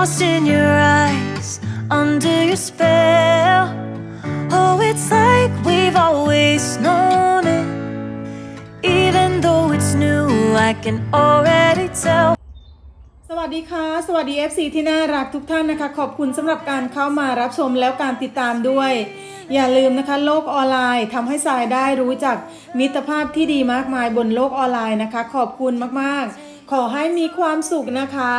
lost in your eyes, under your spell. Oh, it's like we've always known it. Even though it's new, I can already tell. สวัสดีค่ะ สวัสดี FC ที่น่ารักทุกท่านนะคะ ขอบคุณสำหรับการเข้ามารับชมแล้วการติดตามด้วย อย่าลืมนะคะ โลกออนไลน์ทำให้สายได้รู้จักมิตรภาพที่ดีมากมายบนโลกออนไลน์นะคะ ขอบคุณมากๆ ขอให้มีความสุขนะคะ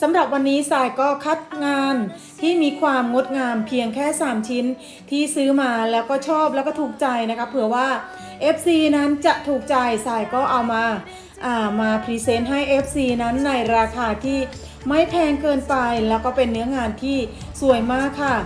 สำหรับวันนี้สายก็คัดงานที่มีความงดงามเพียงแค่ 3 ชิ้นที่ซื้อมาแล้วก็ชอบแล้วก็ถูกใจนะคะเผื่อว่า FC นั้นจะถูกใจสายก็เอามาอ่ามาพรีเซนต์ให้ FC นั้นในราคาที่ไม่แพงเกินไปแล้วก็เป็นเนื้องานที่สวยมากค่ะ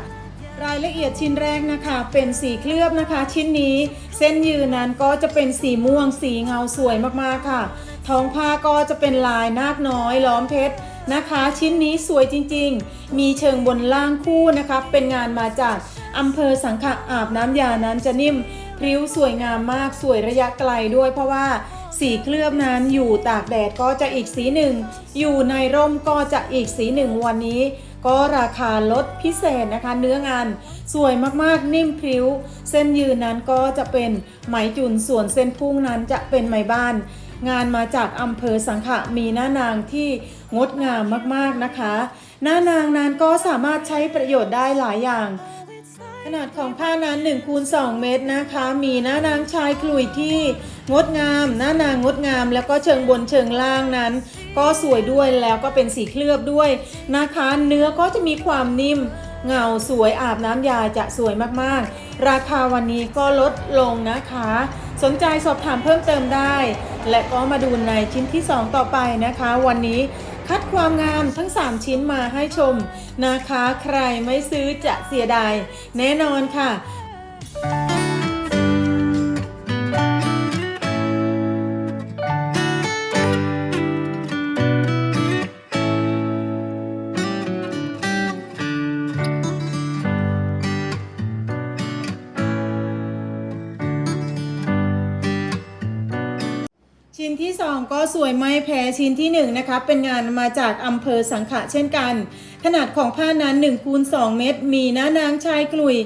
รายละเอียดชิ้นแรกนะคะเป็นสีเคลือบนะคะ ชิ้นนี้เส้นยืนนั้นก็จะเป็นสีม่วงสีเงาสวยมากๆค่ะ ท้องผ้าก็จะเป็นลายนาคน้อยล้อมเพชรนะคะ ชิ้นนี้สวยจริงๆ มีเชิงบนล่างคู่นะคะเป็นงานมาจากอำเภอสังขะอาบน้ำยานั้นจะนิ่มพริ้วสวยงามมากสวยระยะไกลด้วย เพราะว่าสีเคลือบนั้นอยู่ตากแดดก็จะอีกสีหนึ่ง อยู่ในร่มก็จะอีกสีหนึ่งวันนี้ ก็ราคาลดพิเศษนะคะ เนื้องานสวยมากๆ นิ่มพริ้ว เส้นยืนนั้นก็จะเป็นไหมจุนส่วนเส้นพุ่งนั้นจะเป็นไหมบ้าน งานมาจากอำเภอสังขะมีหน้านางที่งดงามมากๆนะคะ หน้านางนั้นก็สามารถใช้ประโยชน์ได้หลายอย่างขนาดของผ้านั้น1คูณ2เมตรนะคะ มีหน้านางชายขลุ่ยที่งดงาม หน้านางงดงาม แล้วก็เชิงบนเชิงล่างนั้น ก็สวยด้วยแล้วก็เป็นสีเคลือบด้วยนะคะ เนื้อก็จะมีความนิ่มเงาสวยอาบน้ำยาจะสวยมากๆ ราคาวันนี้ก็ลดลงนะคะ สนใจสอบถามเพิ่มเติมได้ และก็มาดูในชิ้นที่ 2 ต่อไปนะคะ วันนี้คัดความงามทั้ง 3 ชิ้นมาให้ชมนะคะ ใครไม่ซื้อจะเสียดายแน่นอนค่ะ ชิ้นที่ 2 ก็สวยไม่แพ้ชิ้นที่ 1 นะคะ เป็นงานมาจากอำเภอสังขะเช่นกัน ขนาดของผ้านั้น1คูณ2เมตร มีหน้านางชายกลุย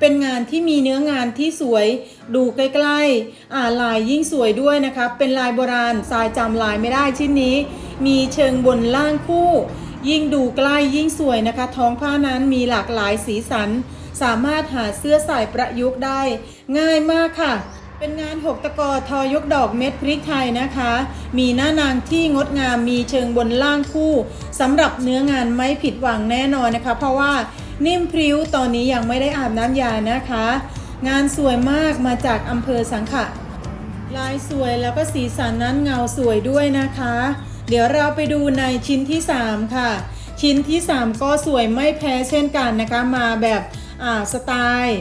เป็นงานที่มีเนื้องานที่สวย ดูใกล้ๆอ่าลายยิ่งสวยด้วยนะคะ เป็นลายโบราณสายจำลายไม่ได้ชิ้นนี้ มีเชิงบนล่างคู่ ยิ่งดูใกล้ยิ่งสวยนะคะ ท้องผ้านั้นมีหลากหลายสีสัน สามารถหาเสื้อใส่ประยุกต์ได้ ง่ายมากค่ะ เป็นงานหกตะกอทอยกดอกเม็ดพริกไทยนะคะ มีหน้านางที่งดงามมีเชิงบนล่างคู่สำหรับเนื้องานไม่ผิดหวังแน่นอนนะคะ เพราะว่านิ่มพริ้วตอนนี้ยังไม่ได้อาบน้ำยานะคะ งานสวยมากมาจากอำเภอสังขะลายสวยแล้วก็สีสันนั้นเงาสวยด้วยนะคะ เดี๋ยวเราไปดูในชิ้นที่ 3 ค่ะ ชิ้นที่ 3 ก็สวยไม่แพ้เช่นกันนะคะมาแบบอ่าสไตล์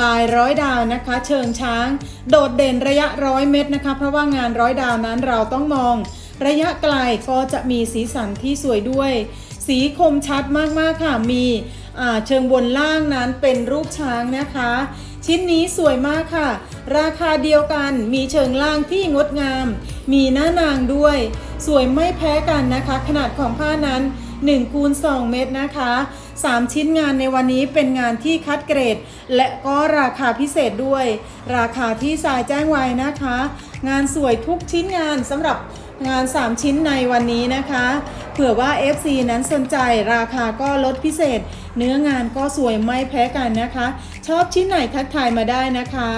ลายร้อยดาวนะคะ เชิงช้าง โดดเด่นระยะร้อยเมตรนะคะ เพราะว่างานร้อยดาวนั้นเราต้องมอง ระยะไกลก็จะมีสีสันที่สวยด้วย สีคมชัดมากๆค่ะมีเชิงบนล่างนั้นเป็นรูปช้างนะคะ ชิ้นนี้สวยมากค่ะ ราคาเดียวกันมีเชิงล่างที่งดงาม มีหน้านางด้วย สวยไม่แพ้กันนะคะ ขนาดของผ้านั้น 1คูณ2เมตรนะคะ 3 ชิ้นงานในวันนี้เป็นงานที่คัดเกรด และก็ราคาพิเศษด้วย ราคาที่สายแจ้งไว้นะคะ งานสวยทุกชิ้นงานสำหรับงาน 3 ชิ้นในวันนี้นะคะ เผื่อว่า FC นั้นสนใจราคาก็ลดพิเศษ เนื้องานก็สวยไม่แพ้กันนะคะ ชอบชิ้นไหนทักทายมาได้นะคะ